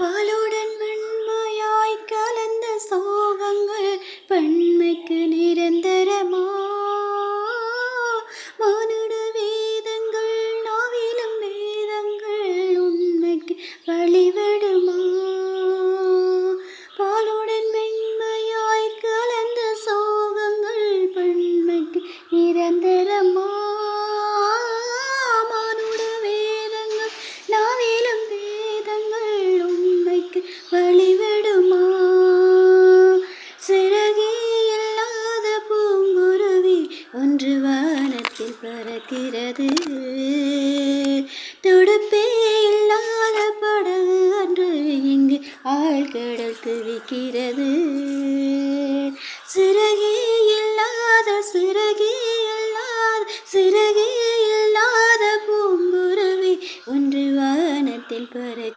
పాలోడ வழிவிடுமா? சிறகே இல்லாத பூங்குருவி ஒன்று வானத்தில் பறக்கிறது. துடுப்பே இல்லாத படகு அன்று இங்கு ஆழ்கடல் துவிக்கிறது சிறகே இல்லாத சிறகே இல்லாத சிறகே இல்லாத பூங்குருவி ஒன்று வானத்தில் பறக்க